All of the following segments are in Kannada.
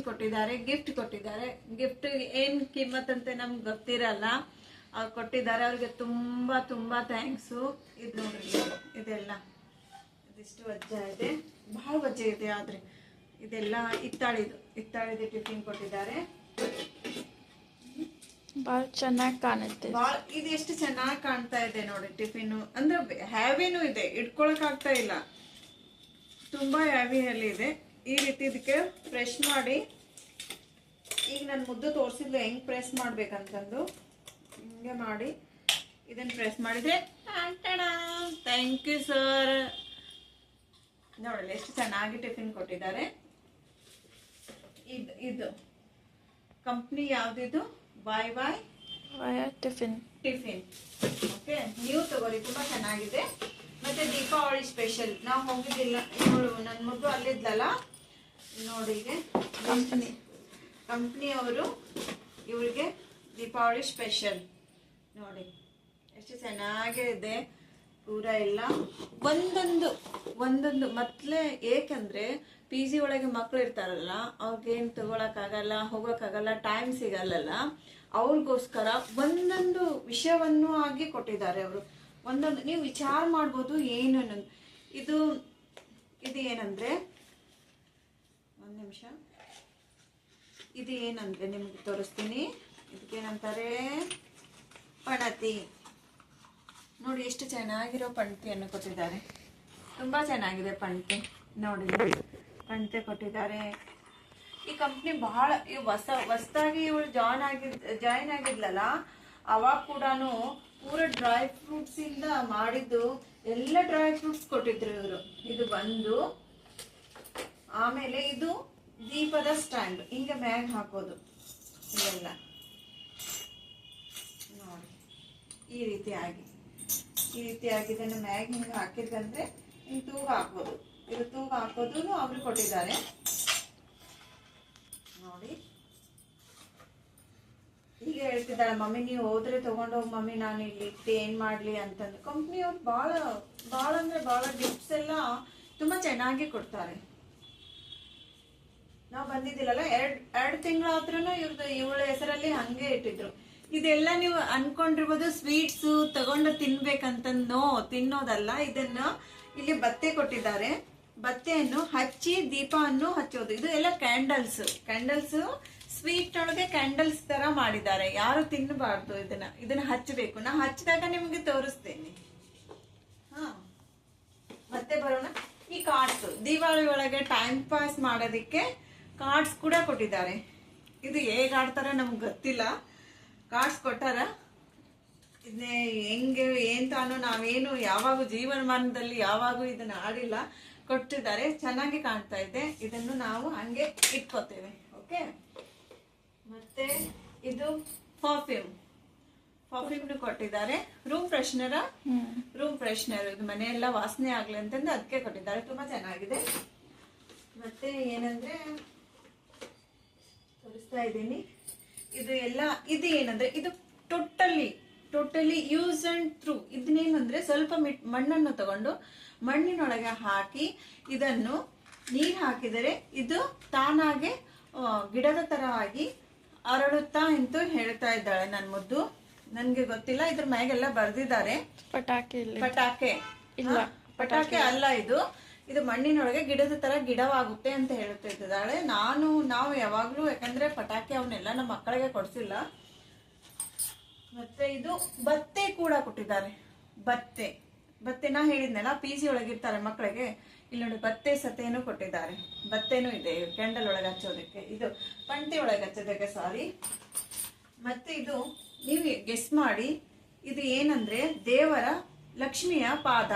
ಕೊಟ್ಟಿದ್ದಾರೆ ಗಿಫ್ಟ್ ಕೊಟ್ಟಿದ್ದಾರೆ. ಗಿಫ್ಟ್ ಏನ್ ಕಿಮ್ಮತ್ ಅಂತ ನಮ್ಗೆ ಗೊತ್ತಿರಲ್ಲ. ಅವ್ರು ಕೊಟ್ಟಿದ್ದಾರೆ ಅವ್ರಿಗೆ ತುಂಬಾ ತುಂಬಾ ಥ್ಯಾಂಕ್ಸು ಇದು ನೋಡ್ರಿ ಇದೆಲ್ಲ. ಇದಿಷ್ಟು ವಜ್ಜ ಇದೆ. ಬಹಳ ವಜ್ಜೆ ಇದೆ ಆದ್ರೆ. ಇದೆಲ್ಲ ಇತ್ತಾಳಿದು ಇತ್ತಾಳಿದು ಟಿಫಿನ್ ಕೊಟ್ಟಿದ್ದಾರೆ. ಬಹಳ ಚೆನ್ನಾಗಿ ಕಾಣುತ್ತೆ. ಇದು ಎಷ್ಟು ಚೆನ್ನಾಗಿ ಕಾಣ್ತಾ ಇದೆ ನೋಡಿ ಟಿಫಿನ್ ಅಂದ್ರೆ ಹ್ಯಾವಿನೂ ಇದೆ ಇಟ್ಕೊಳಕ್ ಆಗ್ತಾ ಇಲ್ಲ. ತುಂಬಾ ಹ್ಯಾವಿಯಲ್ಲಿ ಇದೆ. ಈ ರೀತಿ ಇದಕ್ಕೆ ಫ್ರೆಶ್ ಮಾಡಿ. ಈಗ ನಾನು ಮುದ್ದು ತೋರಿಸಿದ್ಲು ಹೆಂಗ್ ಪ್ರೆಸ್ ಮಾಡ್ಬೇಕಂತಂದು. ಹಿಂಗೆ ಮಾಡಿ. ಇದನ್ನ ಪ್ರೆಸ್ ಮಾಡಿದ್ರೆ ಥ್ಯಾಂಕ್ ಯು ಸರ್ ನೋಡಲ್ಲ ಎಷ್ಟು ಚೆನ್ನಾಗಿ ಟಿಫಿನ್ ಕೊಟ್ಟಿದ್ದಾರೆ. ಇದು ಇದು. Company ಯಾವ್ದಿದು? Bye bye tiffin tiffin okay ನೀವು ತಗೋರಿ ತುಂಬಾ ಚೆನ್ನಾಗಿದೆ. ಮತ್ತೆ ದೀಪಾವಳಿ ಸ್ಪೆಷಲ್ ನಾವು ಹೋಗಿದ್ದಿಲ್ಲ ಇವಳು ನನ್ನ ಮಗು ಅಲ್ಲಿದ್ಲಲ್ಲ. ನೋಡಿ ಕಂಪನಿ ಕಂಪ್ನಿ ಕಂಪ್ನಿಯವರು ಇವ್ರಿಗೆ ದೀಪಾವಳಿ ಸ್ಪೆಷಲ್ ನೋಡಿ ಎಷ್ಟು ಚೆನ್ನಾಗಿದೆ. ಪೂರ ಇಲ್ಲ ಒಂದೊಂದು ಒಂದೊಂದು ಮೊದ್ಲೇ ಏಕೆಂದರೆ ಪಿ ಜಿ ಒಳಗೆ ಮಕ್ಳು ಇರ್ತಾರಲ್ಲ ಅವ್ರಿಗೇನು ತೊಗೊಳಕ್ಕಾಗಲ್ಲ ಹೋಗೋಕ್ಕಾಗಲ್ಲ ಟೈಮ್ ಸಿಗಲ್ಲಲ್ಲ ಅವ್ರಿಗೋಸ್ಕರ ಒಂದೊಂದು ವಿಷಯವನ್ನು ಆಗಿ ಕೊಟ್ಟಿದ್ದಾರೆ ಅವರು. ಒಂದೊಂದು ನೀವು ವಿಚಾರ ಮಾಡ್ಬೋದು ಏನು ಇದು ಇದು ಏನಂದ್ರೆ ಒಂದು ನಿಮಿಷ. ಇದು ಏನಂದ್ರೆ ನಿಮ್ಗೆ ತೋರಿಸ್ತೀನಿ. ಇದಕ್ಕೇನಂತಾರೆ? ಪಣತಿ. ನೋಡಿ ಎಷ್ಟು ಚೆನ್ನಾಗಿರೋ ಪಣತಿಯನ್ನು ಕೊಟ್ಟಿದ್ದಾರೆ. ತುಂಬಾ ಚೆನ್ನಾಗಿದೆ ಪಣತಿ. ನೋಡಿ, ಪಣತೆ ಕೊಟ್ಟಿದ್ದಾರೆ. ಈ ಕಂಪ್ನಿ ಬಹಳ, ಈ ಹೊಸ, ಹೊಸದಾಗಿ ಇವಳು ಜಾಯ್ನ್ ಆಗಿದ್ ಜಾಯ್ನ್ ಆಗಿದ್ಲಲ್ಲ, ಅವಾಗ ಕೂಡ ಪೂರ ಡ್ರೈ ಫ್ರೂಟ್ಸ್ ಇಂದ ಮಾಡಿದ್ದು ಎಲ್ಲ ಡ್ರೈ ಫ್ರೂಟ್ಸ್ ಕೊಟ್ಟಿದ್ರು ಇವರು. ಇದು ಬಂದು ಆಮೇಲೆ ಇದು ದೀಪದ ಸ್ಟ್ಯಾಂಡ್. ಹಿಂಗೆ ಮ್ಯಾಗ್ ಹಾಕೋದು. ಇದೆಲ್ಲ. ನೋಡಿ. ಈ ರೀತಿ ಆಗಿ. ಈ ರೀತಿಯಾಗಿ ಇದನ್ನು ಮ್ಯಾಗ್ ಹಿಂಗೆ ಹಾಕಿದ್ರೆ ಹಿಂಗೆ ತೂಗ ಹಾಕೋದು ಇದು ತೂಗ ಹಾಕೋದು ಅವರು ಕೊಟ್ಟಿದ್ದಾರೆ. ನೋಡಿ. ಈಗ ಹೇಳ್ತಿದ್ದಾಳೆ, ಮಮ್ಮಿ, ನೀವು ಹೋದ್ರೆ ತಗೊಂಡು ಹೋಗಿ ಮಮ್ಮಿ, ನಾನು ಇಲ್ಲಿ ಇಟ್ಟು ಏನ್ ಮಾಡ್ಲಿ? ಅಂತಂದು. ಕಂಪ್ನಿಯವ್ರು ಭಾಳ ಭಾಳ ಅಂದ್ರೆ ಭಾಳ ಗಿಫ್ಟ್ಸ್ ಎಲ್ಲ ತುಂಬಾ ಚೆನ್ನಾಗಿ ಕೊಡ್ತಾರೆ. ಬಂದಿದ್ದಿಲ್ಲಲ್ಲ? ಎರಡ್ ಎರಡ್ ತಿಂಗಳ ಆದ್ರೂ ಇವ್ರದ್ದು ಇವಳ ಹೆಸರಲ್ಲಿ ಹಂಗೆ ಇಟ್ಟಿದ್ರು. ಇದೆಲ್ಲ ನೀವು ಅನ್ಕೊಂಡಿರ್ಬೋದು ಸ್ವೀಟ್ಸ್ ತಗೊಂಡು ತಿನ್ಬೇಕಂತನೋ ತಿನ್ನೋದಲ್ಲ, ಇದನ್ನ ಇಲ್ಲಿ ಬತ್ತೆ ಕೊಟ್ಟಿದ್ದಾರೆ. ಬತ್ತೆಯನ್ನು ಹಚ್ಚಿ ದೀಪವನ್ನು ಹಚ್ಚೋದು. ಇದು ಎಲ್ಲ ಕ್ಯಾಂಡಲ್ಸ್ ಕ್ಯಾಂಡಲ್ಸ್ ಸ್ವೀಟ್ ಒಳಗೆ ಕ್ಯಾಂಡಲ್ಸ್ ತರ ಮಾಡಿದ್ದಾರೆ. ಯಾರು ತಿನ್ನಬಾರ್ದು ಇದನ್ನ. ಇದನ್ನ ಹಚ್ಚಬೇಕು. ನಾ ಹಚ್ಚಿದಾಗ ನಿಮ್ಗೆ ತೋರಿಸ್ತೇನೆ. ಹಾ. ಮತ್ತೆ ಬರೋಣ. ಈ ಕಾರ್ಡ್ಸ್ ದೀಪಾವಳಿ ಒಳಗೆ ಟೈಮ್ ಪಾಸ್ ಮಾಡೋದಕ್ಕೆ ಕಾರ್ಡ್ಸ್ ಕೂಡ ಕೊಟ್ಟಿದ್ದಾರೆ. ಇದು ಹೇಗೆ ಆಡ್ತಾರ ನಮ್ಗೆ ಗೊತ್ತಿಲ್ಲ. ಕಾರ್ಡ್ಸ್ ಕೊಟ್ಟಾರ? ಇದನ್ನೇ ಹೆಂಗೆ ಏನ್ ತಾನು ನಾವೇನು ಯಾವಾಗ ಜೀವನಮಾನದಲ್ಲಿ ಯಾವಾಗೂ ಇದನ್ನ ಆಡಿಲ್ಲ. ಕೊಟ್ಟಿದ್ದಾರೆ. ಚೆನ್ನಾಗಿ ಕಾಣ್ತಾ ಇದೆ. ಇದನ್ನು ನಾವು ಹಂಗೆ ಇಟ್ಕೋತೇವೆ. ಓಕೆ? ಮತ್ತೆ ಇದು ಪರ್ಫ್ಯೂಮ್ ಪರ್ಫ್ಯೂಮ್ ಕೊಟ್ಟಿದ್ದಾರೆ. ರೂಮ್ ಫ್ರೆಶ್ನರ ರೂಮ್ ಫ್ರೆಶ್ನರ್ ಇದು ಮನೆಯೆಲ್ಲ ವಾಸನೆ ಆಗ್ಲಿ ಅಂತಂದು ಅದಕ್ಕೆ ಕೊಟ್ಟಿದ್ದಾರೆ. ತುಂಬಾ ಚೆನ್ನಾಗಿದೆ. ಮತ್ತೆ ಏನಂದ್ರೆ ತೋರಿಸ್ತಾ ಇದ್ದೀನಿ. ಇದು ಎಲ್ಲ ಇದು ಏನಂದ್ರೆ ಇದು totally totally use and throw. ಇದನ್ನೇನಂದ್ರೆ ಸ್ವಲ್ಪ ಮಿಟ್ ಮಣ್ಣನ್ನು ತಗೊಂಡು ಮಣ್ಣಿನೊಳಗೆ ಹಾಕಿ ಇದನ್ನು ನೀರು ಹಾಕಿದರೆ ಇದು ತಾನಾಗೆ ಗಿಡದ ತರ ಆಗಿ ಅರಳುತ್ತಾ ಅಂತ ಹೇಳ್ತಾ ಇದ್ದಾಳೆ ನನ್ನ ಮುದ್ದು. ನನ್ಗೆ ಗೊತ್ತಿಲ್ಲ ಇದ್ರ ಮ್ಯಾಗೆಲ್ಲ ಬರ್ದಿದ್ದಾರೆ. ಪಟಾಕಿ ಪಟಾಕೆ. ಇಲ್ಲ, ಪಟಾಕೆ ಅಲ್ಲ ಇದು. ಇದು ಮಣ್ಣಿನೊಳಗೆ ಗಿಡದ ತರ ಗಿಡವಾಗುತ್ತೆ ಅಂತ ಹೇಳುತ್ತಿದ್ದಾಳೆ ನಾನು, ನಾವು ಯಾವಾಗ್ಲೂ, ಯಾಕಂದ್ರೆ ಪಟಾಕಿ ಅವನ್ನೆಲ್ಲ ನಮ್ಮ ಮಕ್ಕಳಿಗೆ ಕೊಡ್ಸಿಲ್ಲ. ಮತ್ತೆ ಇದು ಬತ್ತೆ ಕೂಡ ಕೊಟ್ಟಿದ್ದಾರೆ. ಬತ್ತೆ. ಬತ್ತೆ, ನಾ ಹೇಳಿದ್ನಲ್ಲ ಪಿ ಜಿ ಒಳಗಿರ್ತಾರೆ ಮಕ್ಕಳಿಗೆ. ಇಲ್ಲಿ ನೋಡಿ, ಬತ್ತೆ ಸತೆಯನ್ನು ಕೊಟ್ಟಿದ್ದಾರೆ. ಬತ್ತೆನೂ ಇದೆ ಕ್ಯಾಂಡಲ್ ಒಳಗೆ ಹಚ್ಚೋದಕ್ಕೆ. ಇದು ಪಂಟಿ ಒಳಗೆ ಹಚ್ಚೋದಕ್ಕೆ ಸಾರಿ ಮತ್ತೆ ಇದು, ನೀವು ಗೆಸ್ ಮಾಡಿ, ಇದು ಏನಂದ್ರೆ ದೇವರ ಲಕ್ಷ್ಮಿಯ ಪಾದ.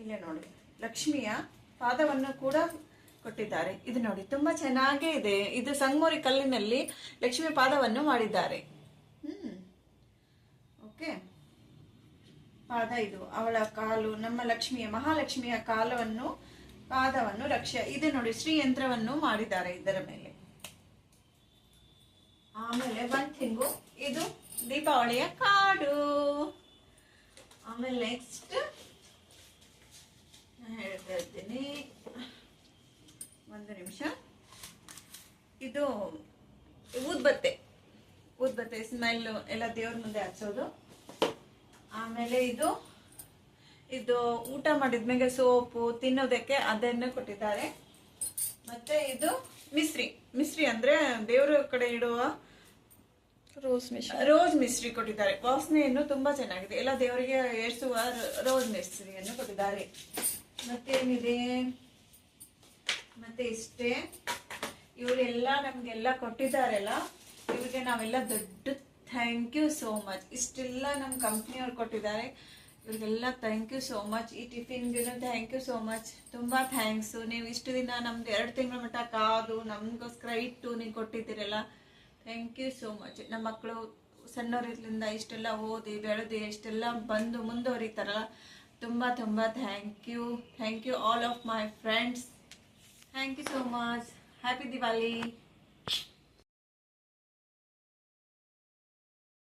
ಇಲ್ಲೇ ನೋಡಿ. ಲಕ್ಷ್ಮಿಯ ಪಾದವನ್ನು ಕೂಡ ಕೊಟ್ಟಿದ್ದಾರೆ. ಇದು ನೋಡಿ, ತುಂಬಾ ಚೆನ್ನಾಗೇ ಇದೆ. ಇದು ಸಂಗಮೋರಿ ಕಲ್ಲಿನಲ್ಲಿ ಲಕ್ಷ್ಮಿ ಪಾದವನ್ನು ಮಾಡಿದ್ದಾರೆ. ಹ್ಮ್. ಓಕೆ. ಪಾದ ಇದು, ಅವಳ ಕಾಲು, ನಮ್ಮ ಲಕ್ಷ್ಮಿಯ, ಮಹಾಲಕ್ಷ್ಮಿಯ ಕಾಲವನ್ನು, ಪಾದವನ್ನು ರಕ್ಷೆ. ಇದು ನೋಡಿ ಶ್ರೀ ಯಂತ್ರವನ್ನು ಮಾಡಿದ್ದಾರೆ ಇದರ ಮೇಲೆ. ಆಮೇಲೆ ಒನ್ ಥಿಂಗು ಇದು ದೀಪಾವಳಿಯ ಕಾಡು. ಆಮೇಲೆ ನೆಕ್ಸ್ಟ್ ಹೇಳ್ತಾ ಇದ್ದೀನಿ ಒಂದು ನಿಮಿಷ. ಇದು ಊದ್ಬತ್ತೆ ಊದ್ಬತ್ತೆ ಸ್ಮೆಲ್ ಎಲ್ಲ ದೇವ್ರ ಮುಂದೆ ಹಚ್ಚೋದು. ಆಮೇಲೆ ಇದು ಇದು ಊಟ ಮಾಡಿದ್ಮೇಲೆ ಸೋಪು ತಿನ್ನೋದಕ್ಕೆ ಅದನ್ನು ಕೊಟ್ಟಿದ್ದಾರೆ. ಮತ್ತೆ ಇದು ಮಿಸ್ರಿ. ಮಿಸ್ರಿ ಅಂದ್ರೆ ದೇವರ ಕಡೆ ಇಡುವ ರೋಸ್ ಮಿಶ್ರಿ. ರೋಸ್ ಮಿಸ್ರಿ ಕೊಟ್ಟಿದ್ದಾರೆ. ವಾಸನೆಯನ್ನು ತುಂಬಾ ಚೆನ್ನಾಗಿದೆ. ಎಲ್ಲ ದೇವರಿಗೆ ಏರಿಸುವ ರೋಸ್ ಮಿಸ್ರಿಯನ್ನು ಕೊಟ್ಟಿದ್ದಾರೆ. ಮತ್ತೇನಿದೆ? ಮತ್ತೆ ಇಷ್ಟೇ. ಇವರೆಲ್ಲ ನಮಗೆಲ್ಲ ಕೊಟ್ಟಿದ್ದಾರೆಲ್ಲ, ಇವ್ರಿಗೆ ನಾವೆಲ್ಲ ದೊಡ್ಡ ಥ್ಯಾಂಕ್ ಯು ಸೋ ಮಚ್ ಇಷ್ಟೆಲ್ಲ ನಮ್ಮ ಕಂಪ್ನಿಯವ್ರು ಕೊಟ್ಟಿದ್ದಾರೆ. ಇವ್ರಿಗೆಲ್ಲ ಥ್ಯಾಂಕ್ ಯು ಸೋ ಮಚ್ ಈ ಟಿಫಿನ್ಗೂ ಥ್ಯಾಂಕ್ ಯು ಸೋ ಮಚ್ ತುಂಬ ಥ್ಯಾಂಕ್ಸು ನೀವು ಇಷ್ಟು ದಿನ ನಮ್ದು ಎರಡು ತಿಂಗಳ ಮಟ್ಟ ಕಾದು, ನಮಗೋಸ್ಕರ ಇಟ್ಟು ನೀವು ಕೊಟ್ಟಿದ್ದೀರಲ್ಲ ಥ್ಯಾಂಕ್ ಯು ಸೋ ಮಚ್ ನಮ್ಮ ಮಕ್ಕಳು ಸಣ್ಣವರಿದ್ರಿಂದ ಇಷ್ಟೆಲ್ಲ ಓದಿ, ಬೆಳೆದು, ಇಷ್ಟೆಲ್ಲ ಬಂದು ಮುಂದುವರಿತಾರಲ್ಲ ತುಂಬ ತುಂಬ thank you thank you all of my friends thank you so much happy Diwali